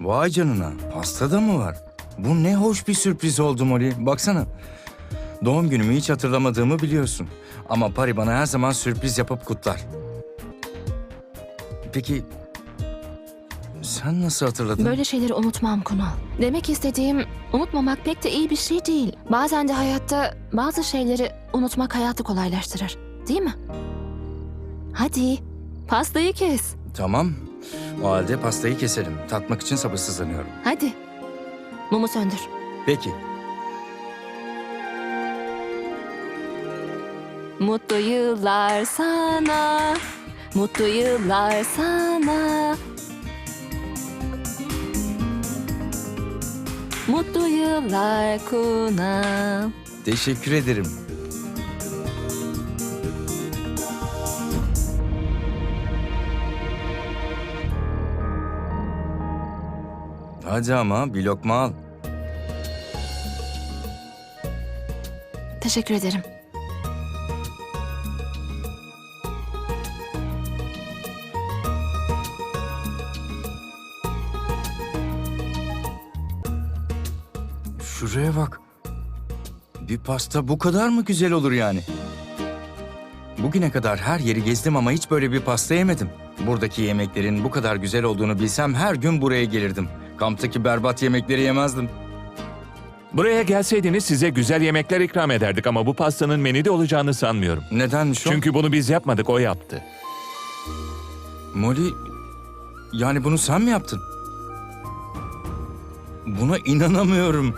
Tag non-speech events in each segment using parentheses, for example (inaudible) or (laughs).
Vay canına, pasta da mı var? Bu ne hoş bir sürpriz oldu Molly. Baksana. Doğum günümü hiç hatırlamadığımı biliyorsun. Ama Pari bana her zaman sürpriz yapıp kutlar. Peki sen nasıl hatırladın? Böyle şeyleri unutmam Kunal. Demek istediğim unutmamak pek de iyi bir şey değil. Bazen de hayatta bazı şeyleri unutmak hayatı kolaylaştırır. Değil mi? Hadi pastayı kes. Tamam. O halde pastayı keselim. Tatmak için sabırsızlanıyorum. Hadi. Mumu söndür. Peki. Mutlu yıllar sana. Mutlu yıllar sana. Mutlu yıllar Kunal. Teşekkür ederim. Hadi ama bir lokma al. Teşekkür ederim. Şuraya bak. Bir pasta bu kadar mı güzel olur yani? Bugüne kadar her yeri gezdim ama hiç böyle bir pasta yemedim. Buradaki yemeklerin bu kadar güzel olduğunu bilsem her gün buraya gelirdim. Kamptaki berbat yemekleri yemezdim. Buraya gelseydiniz size güzel yemekler ikram ederdik ama bu pastanın menüde olacağını sanmıyorum. Nedenmiş o? Çünkü bunu biz yapmadık, o yaptı. Molly, yani bunu sen mi yaptın? Buna inanamıyorum.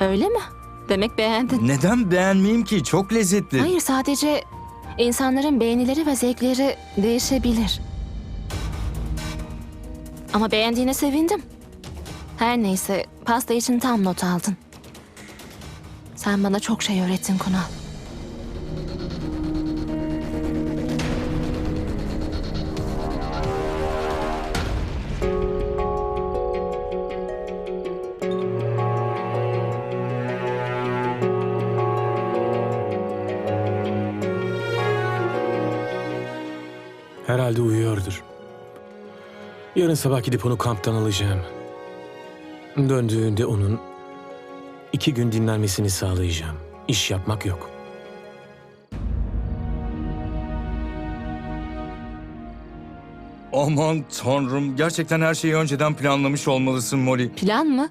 Öyle mi? Demek beğendin. Neden beğenmeyeyim ki? Çok lezzetli. Hayır sadece insanların beğenileri ve zevkleri değişebilir. Ama beğendiğine sevindim. Her neyse pasta için tam not aldın. Sen bana çok şey öğrettin Kunal. Herhalde uyuyordur. Yarın sabah gidip onu kamptan alacağım. Döndüğünde onun iki gün dinlenmesini sağlayacağım. İş yapmak yok. Aman tanrım. Gerçekten her şeyi önceden planlamış olmalısın Molly. Plan mı?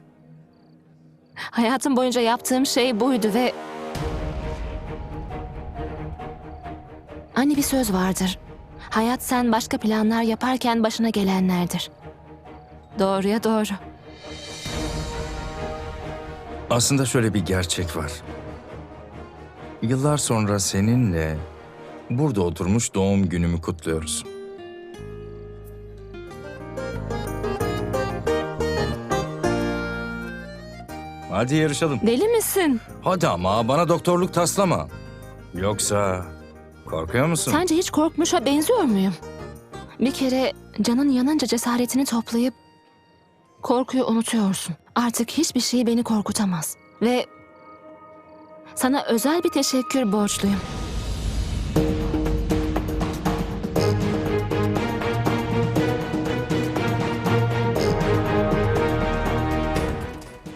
Hayatım boyunca yaptığım şey buydu ve... Hani bir söz vardır. Hayat sen başka planlar yaparken başına gelenlerdir. Doğruya doğru. Aslında şöyle bir gerçek var. Yıllar sonra seninle burada oturmuş doğum günümü kutluyoruz. Hadi yarışalım. Deli misin? Hadi ama bana doktorluk taslama. Yoksa korkuyor musun? Sence hiç korkmuşa benziyor muyum? Bir kere canın yanınca cesaretini toplayıp korkuyu unutuyorsun. Artık hiçbir şey beni korkutamaz. Ve sana özel bir teşekkür borçluyum.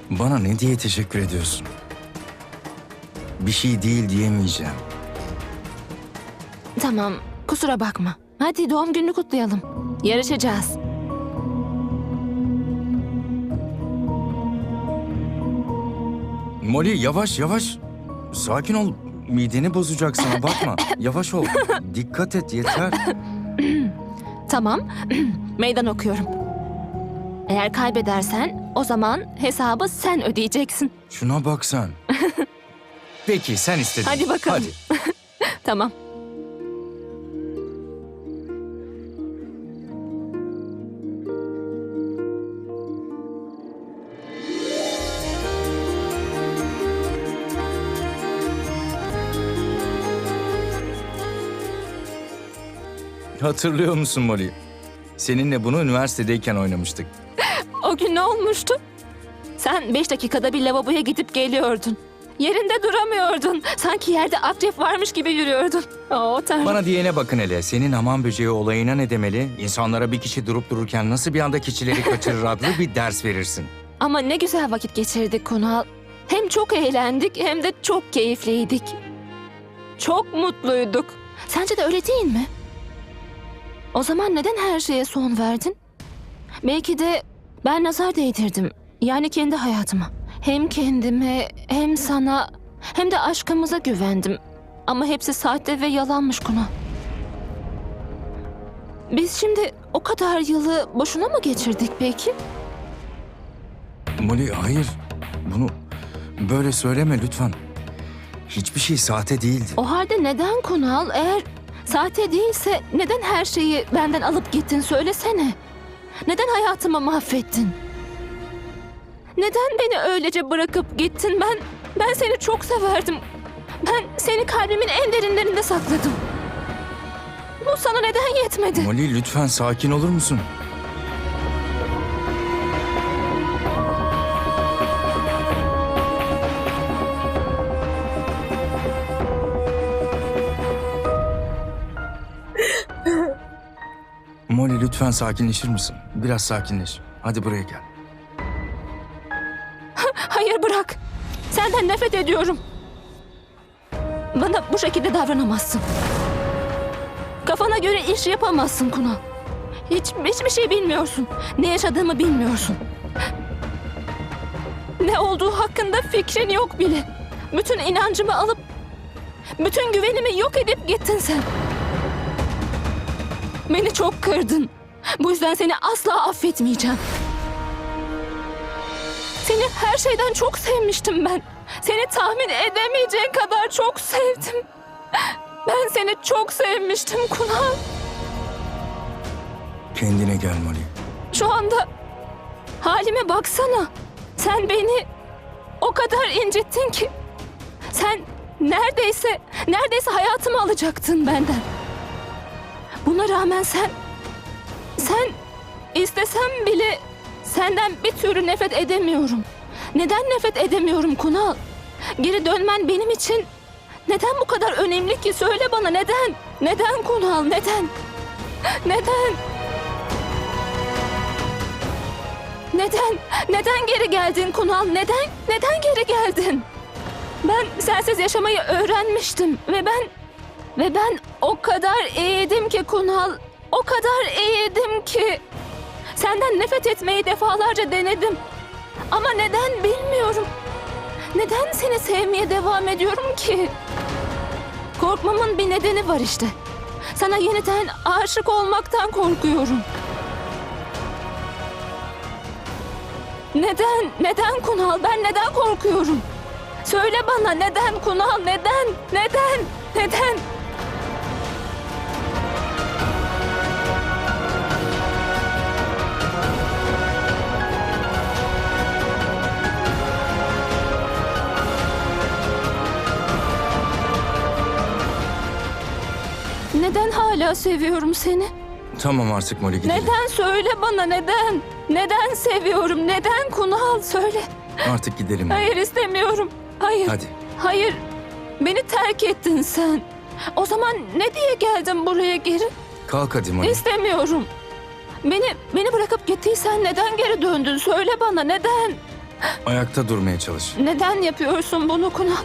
Bana ne diye teşekkür ediyorsun? Bir şey değil diyemeyeceğim. Tamam, kusura bakma. Hadi doğum gününü kutlayalım. Yarışacağız. Molly yavaş yavaş. Sakin ol. Mideni bozacak sana bakma. (laughs) yavaş ol. Dikkat et yeter. (clears throat) Tamam, (clears throat) meydan okuyorum. Eğer kaybedersen o zaman hesabı sen ödeyeceksin. Şuna bak sen. (laughs) Peki sen istedin. Hadi bakalım. Hadi. (laughs) Tamam. Hatırlıyor musun Molly? Seninle bunu üniversitedeyken oynamıştık. (laughs) O gün ne olmuştu? Sen beş dakikada bir lavaboya gidip geliyordun. Yerinde duramıyordun. Sanki yerde akrep varmış gibi yürüyordun. Oo tanrım. Bana diyene bakın hele. Senin aman böceği olayına ne demeli? İnsanlara bir kişi durup dururken nasıl bir anda keçileri kaçırır adlı bir ders verirsin. Ama ne güzel vakit geçirdik Kunal. Hem çok eğlendik hem de çok keyifliydik. Çok mutluyduk. Sence de öyle değil mi? O zaman neden her şeye son verdin? Belki de ben nazar değdirdim. Yani kendi hayatıma. Hem kendime hem sana hem de aşkımıza güvendim. Ama hepsi sahte ve yalanmış Kunal. Biz şimdi o kadar yılı boşuna mı geçirdik peki? Molly hayır. Bunu böyle söyleme lütfen. Hiçbir şey sahte değildi. O halde neden Kunal? Eğer sahte değilse neden her şeyi benden alıp gittin söylesene. Neden hayatımı mahvettin? Neden beni öylece bırakıp gittin? Ben ben seni çok severdim. Ben seni kalbimin en derinlerinde sakladım. Bu sana neden yetmedi? Molly lütfen sakin olur musun? Lütfen sakinleşir misin? Biraz sakinleş. Hadi buraya gel. (laughs) Hayır bırak. Senden nefret ediyorum. Bana bu şekilde davranamazsın. Kafana göre iş yapamazsın Kunal. Hiç, hiçbir şey bilmiyorsun. Ne yaşadığımı bilmiyorsun. Ne olduğu hakkında fikrin yok bile. Bütün inancımı alıp, bütün güvenimi yok edip gittin sen. Beni çok kırdın. Bu yüzden seni asla affetmeyeceğim. Seni her şeyden çok sevmiştim ben. Seni tahmin edemeyeceğin kadar çok sevdim. Ben seni çok sevmiştim Kunal. Kendine gel Molly. Şu anda halime baksana. Sen beni o kadar incittin ki. Sen neredeyse, neredeyse hayatımı alacaktın benden. Buna rağmen sen, sen istesem bile senden bir türlü nefret edemiyorum. Neden nefret edemiyorum Kunal? Geri dönmen benim için neden bu kadar önemli ki? Söyle bana neden? Neden Kunal? Neden? Neden? Neden? Neden geri geldin Kunal? Neden? Neden geri geldin? Ben sensiz yaşamayı öğrenmiştim ve ben ve ben o kadar iyiydim ki Kunal. O kadar iyiydim ki senden nefret etmeyi defalarca denedim. Ama neden bilmiyorum. Neden seni sevmeye devam ediyorum ki? Korkmamın bir nedeni var işte. Sana yeniden aşık olmaktan korkuyorum. Neden? Neden Kunal? Ben neden korkuyorum? Söyle bana neden Kunal? Neden? Neden? Neden? Hala seviyorum seni? Tamam artık Molly gidelim. Neden söyle bana neden? Neden seviyorum? Neden Kunal? Söyle. Artık gidelim. Molly. Hayır istemiyorum. Hayır. Hadi. Hayır. Beni terk ettin sen. O zaman ne diye geldin buraya geri? Kalk hadi Molly. İstemiyorum. Beni beni bırakıp gittiysen neden geri döndün? Söyle bana neden? Ayakta durmaya çalış. Neden yapıyorsun bunu Kunal?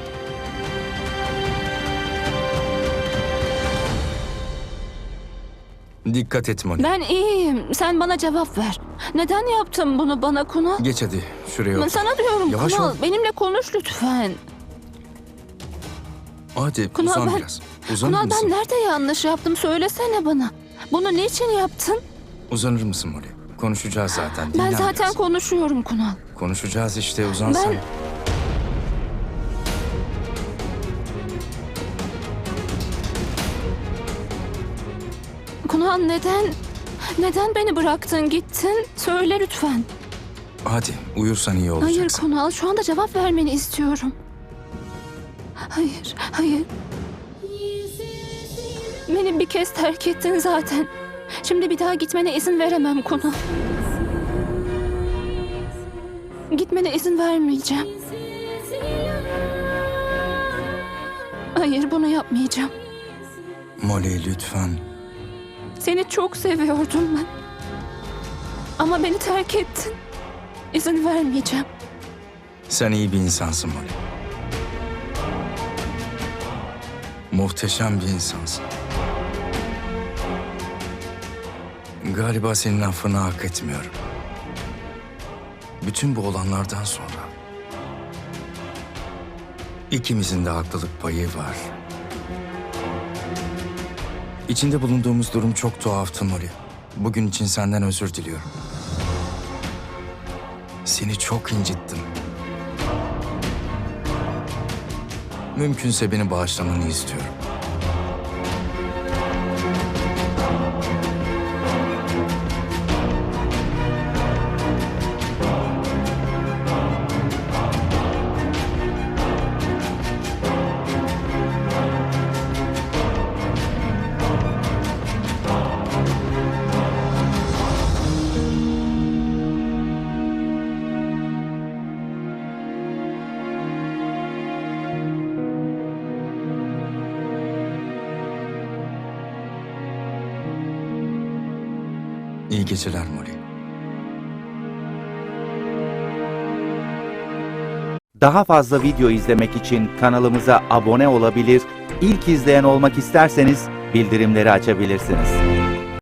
Dikkat et Molly. Ben iyiyim. Sen bana cevap ver. Neden yaptın bunu bana Kunal? Geç hadi şuraya otur. sana diyorum Yavaş Kunal. ol. Benimle konuş lütfen. Hadi Kunal, uzan ben- biraz. Uzanır Kunal mısın? ben nerede yanlış yaptım? Söylesene bana. Bunu niçin yaptın? Uzanır mısın Molly? Konuşacağız zaten. Ben Dinlen zaten biraz. konuşuyorum Kunal. Konuşacağız işte uzansan. Ben- Kunal neden? Neden beni bıraktın gittin? Söyle lütfen. Hadi uyursan iyi Hayır olacaksın. Kunal şu anda cevap vermeni istiyorum. Hayır, hayır. Beni bir kez terk ettin zaten. Şimdi bir daha gitmene izin veremem Kunal. Gitmene izin vermeyeceğim. Hayır bunu yapmayacağım. Molly lütfen. Seni çok seviyordum ben. Ama beni terk ettin. İzin vermeyeceğim. Sen iyi bir insansın Molly. Muhteşem bir insansın. Galiba senin affını hak etmiyorum. Bütün bu olanlardan sonra... ikimizin de haklılık payı var. İçinde bulunduğumuz durum çok tuhaftı Molly. Bugün için senden özür diliyorum. Seni çok incittim. Mümkünse beni bağışlamanı istiyorum. İyi geceler Molly. Daha fazla video izlemek için kanalımıza abone olabilir, ilk izleyen olmak isterseniz bildirimleri açabilirsiniz.